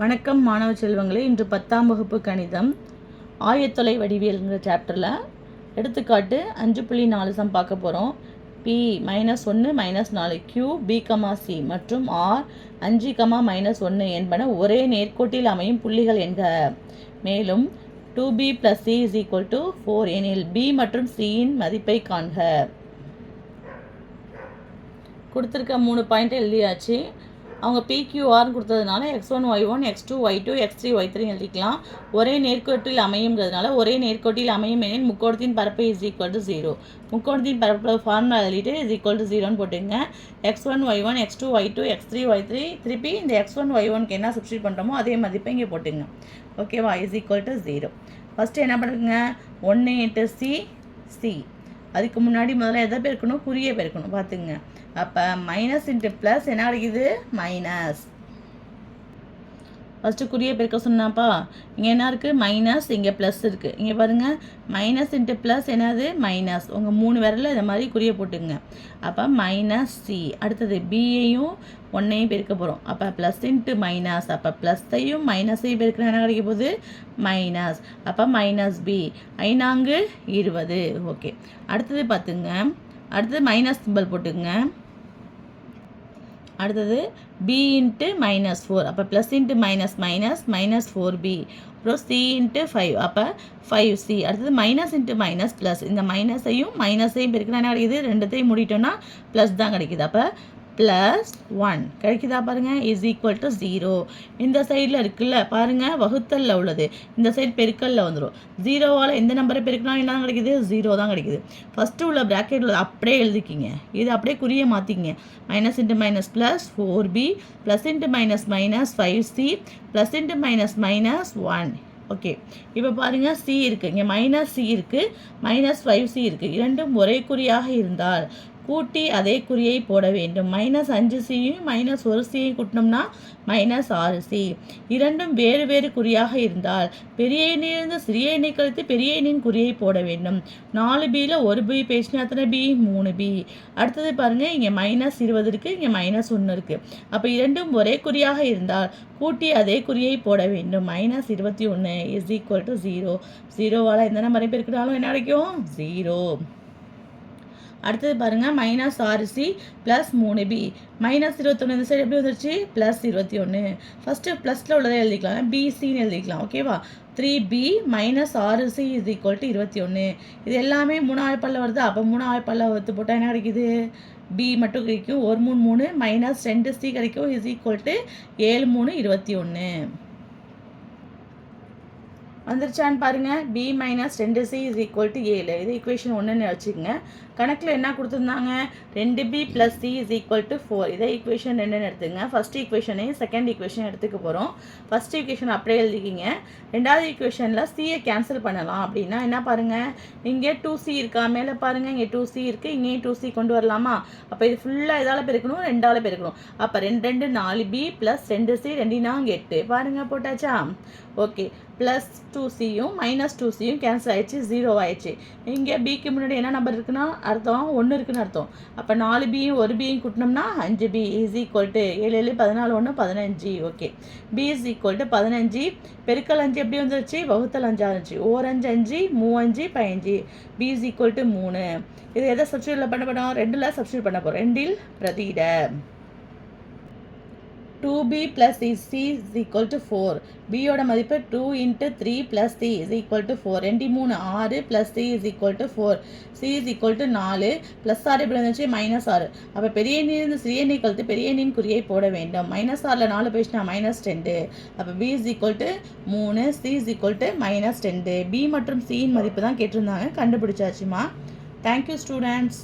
வணக்கம் மாணவ செல்வங்களே இன்று பத்தாம் வகுப்பு கணிதம் ஆயத்தொலை வடிவியல்ங்கிற சாப்டரில் எடுத்துக்காட்டு அஞ்சு புள்ளி நாலு சம் பார்க்க போகிறோம் பி மைனஸ் ஒன்று மைனஸ் நாலு கியூ பி கமா சி மற்றும் ஆர் அஞ்சு கமா மைனஸ் ஒன்று என்பன ஒரே நேர்கோட்டில் அமையும் புள்ளிகள் என்க. மேலும் two B plus C is equal to four எனில் பி மற்றும் சியின் மதிப்பை காண்க. கொடுத்துருக்க மூணு பாயிண்ட் எழுதியாச்சு. அவங்க பிக்யூஆர்னு கொடுத்ததுனால X one Y one X two Y two X three Y three எழுதிக்கலாம். ஒரே நேர்கோட்டில் அமையுங்கிறதுனால ஒரே நேர்கோட்டில் அமையும் எனில் முக்கோணத்தின் பரப்பு இஸ் ஈக்குவல் டு ஜீரோ முக்கோணத்தின் பரப்பு ஃபார்முலா எழுதிட்டு இஸ் ஈக்குவல் டு ஜீரோன்னு போட்டுங்க. X one Y one X two Y two X three Y three திருப்பி இந்த எக்ஸ் ஒன் ஒய் ஒன்க்கு என்ன சப்ஸ்டியூட் பண்ணுறோமோ அதே மதிப்பை இங்கே போட்டுங்க. ஓகேவா is equal to zero first என்ன பண்ணுங்க? ஒன்று இன்ட்டு சி சி அதுக்கு முன்னாடி முதல்ல எதை பெருக்கணும்? குறியை பெருக்கணும். பார்த்துங்க. அப்போ மைனஸ் இன்ட்டு ப்ளஸ் என்ன கிடைக்குது மைனஸ் ஃபஸ்ட்டு குறியை பெருக்க சொன்னாப்பா. இங்கே என்ன இருக்குது மைனஸ் இங்கே ப்ளஸ் இருக்குது இங்கே பாருங்கள் மைனஸ் இன்ட்டு ப்ளஸ் என்னது? மைனஸ் உங்கள் மூணு விரலில் இந்த மாதிரி குறியை போட்டுங்க அப்போ மைனஸ் சி அடுத்தது பியையும் ஒன்றையும் பெருக்க போகிறோம் அப்போ ப்ளஸ் இன்ட்டு மைனஸ் அப்போ ப்ளஸ்ஸையும் மைனஸையும் பெருக்கினா என்ன கிடைக்க போகுது? மைனஸ் அப்போ மைனஸ் பி ஐநாங்கு இருபது. ஓகே அடுத்தது பார்த்துங்க. அடுத்தது மைனஸ் சிம்பிள் போட்டுக்கோங்க. அடுத்தது பி இன்ட்டு மைனஸ் ஃபோர் அப்போ plus into minus minus minus four B அப்புறம் சி இன்ட்டு ஃபைவ் அப்போ ஃபைவ் சி அடுத்தது மைனஸ் இன்ட்டு மைனஸ் ப்ளஸ் இந்த மைனஸையும் மைனஸையும் பெருக்கினா என்ன கிடைக்குது? ரெண்டுத்தையும் முடிட்டோன்னா ப்ளஸ் தான் கிடைக்குது. அப்போ ப்ளஸ் ஒன் கிடைக்குதா பாருங்கள் இஸ் ஈக்குவல் டு ஜீரோ இந்த சைடில் இருக்குல்ல பாருங்கள் வகுத்தலில் உள்ளது. இந்த சைடு பெருக்கல்ல வந்துடும் ஜீரோவால் எந்த நம்பரை பெருக்கினா என்ன கிடைக்குது? ஜீரோ தான் கிடைக்குது. ஃபஸ்ட்டு உள்ள ப்ராக்கெட் உள்ளது அப்படியே எழுதிக்கிங்க. இது அப்படியே குறிய மாற்றிக்கிங்க minus into minus plus four B plus into minus minus five C plus into minus minus one okay இப்போ பாருங்கள் சி இருக்குது இங்கே மைனஸ் சி இருக்குது மைனஸ் ஃபைவ் சி இருக்குது இரண்டும் ஒரே குறியாக இருந்தால் கூட்டி அதே குறியை போட வேண்டும். மைனஸ் அஞ்சு சியும் மைனஸ் ஒரு சியும் கூட்டினோம்னா மைனஸ் ஆறு சி இரண்டும் வேறு வேறு குறியாக இருந்தால் பெரிய எண்ணிலிருந்து சிறிய எண்ணை கழித்து பெரிய எண்ணின் குறியை போட வேண்டும். நாலு பியில் ஒரு பி பேசினா எத்தனை பி மூணு பி அடுத்தது பாருங்கள் இங்கே மைனஸ் இருபது இருக்குது இங்கே மைனஸ் ஒன்று இருக்குது அப்போ இரண்டும் ஒரே குறியாக இருந்தால் கூட்டி அதே குறியை போட வேண்டும். மைனஸ் இருபத்தி ஒன்று இஸ் ஈக்குவல் டு ஜீரோ ஜீரோவால் எந்த நம்பரை பெருக்கினாலும் என்ன கிடைக்கும் ஜீரோ அடுத்தது பாருங்கள் மைனஸ் ஆறு சி ப்ளஸ் மூணு பி மைனஸ் இருபத்தொன்று இந்த சைடு எப்படி வந்துருச்சு? ப்ளஸ் இருபத்தி ஒன்று ஃபஸ்ட்டு ப்ளஸில் உள்ளதை எழுதிக்கலாம். பிசின்னு எழுதிக்கலாம். ஓகேவா த்ரீ பி மைனஸ் ஆறு சி இஸ் ஈக்குவல் டு இருபத்தி ஒன்று இது எல்லாமே மூணாவது பல்ல வருது. அப்போ மூணாவது பல்ல வத்து போட்டால் என்ன கிடைக்குது? பி மட்டும் கிடைக்கும். ஒரு மூணு மூணு மைனஸ் ரெண்டு சி கிடைக்கும். இஸ் ஈக்குவல் டு ஏழு மூணு இருபத்தி ஒன்று வந்துருச்சான்னு பாருங்கள் பி மைனஸ் ரெண்டு சி இஸ் ஈக்குவல் டு ஏழு. இது ஈக்குவேஷன் ஒன்றுன்னு வச்சுக்கோங்க. கணக்கில் என்ன கொடுத்துருந்தாங்க? ரெண்டு B plus C is equal to four இதே ஈக்குவேஷன் ரெண்டுன்னு எடுத்துங்க ஃபஸ்ட் ஈக்குவேஷனையும் செகண்ட் ஈக்குவேஷன் எடுத்துக்க போகிறோம் ஃபஸ்ட் ஈக்குவேஷன் அப்படியே எழுதிக்கிங்க. ரெண்டாவது ஈக்குவேஷனில் சியை கேன்சல் பண்ணலாம் அப்படின்னா என்ன பாருங்கள் இங்கே டூ சி இருக்கா? மேலே பாருங்கள் இங்கே டூ சி இருக்குது இங்கேயும் டூ சி கொண்டு வரலாமா? அப்போ இது ஃபுல்லாக இதால் பெருக்கணும்? ரெண்டால் பெருக்கணும். அப்போ ரெண்டு ரெண்டு நாலு பி ப்ளஸ் ரெண்டு சி ரெண்டினா அங்கே எட்டு. பாருங்கள் போட்டாச்சா? ஓகே ப்ளஸ் டூ சியும் மைனஸ் டூ சியும் கேன்சல் ஆயிடுச்சு. ஜீரோ ஆயிடுச்சு. இங்கே பிக்கு முன்னாடி என்ன நம்பர் இருக்குன்னா? அர்த்தம்? ஒன்று இருக்குன்னு அர்த்தம். அப்போ நாலு பியும் ஒரு பியும் கூட்டினோம்னா அஞ்சு பி இஸ் ஈக்குவல் டு ஏழு ஏழு பதினாலு ஒன்று பதினஞ்சு. Okay B is equal to பதினஞ்சு. பெருக்கல் அஞ்சு எப்படி வந்துருச்சு? வகுத்தல் அஞ்சு இருந்துச்சு. ஓரஞ்சு அஞ்சு மூவஞ்சு பதினஞ்சு. பி இஸ் ஈக்குவல் டு மூணு. இது எதை சப்ஸ்டியூட்டில் பண்ண போகிறோம் ரெண்டில் சப்ஸ்டியூட் பண்ண போகிறோம் ரெண்டில் பிரதியிட. Two B plus is C is equal to four பியோட மதிப்பு two into three plus C is equal to four ரெண்டு மூணு ஆறு plus C is equal to four C is equal to நாலு ப்ளஸ் ஆறு இப்படி இருந்துச்சு? மைனஸ் ஆறு. அப்போ பெரிய எண்ணிலிருந்து சிறிய நீ கழுத்து பெரிய எண்ணின் குறியை போட வேண்டும். மைனஸ் ஆறில் நாலு போயிடுச்சுனா மைனஸ் ரெண்டு. அப்போ பி இஸ் ஈக்குவல் டு மூணு C is equal to minus ரெண்டு. பி மற்றும் சியின் மதிப்பு தான் கேட்டிருந்தாங்க. கண்டுபிடிச்சாச்சுமா? Thank you students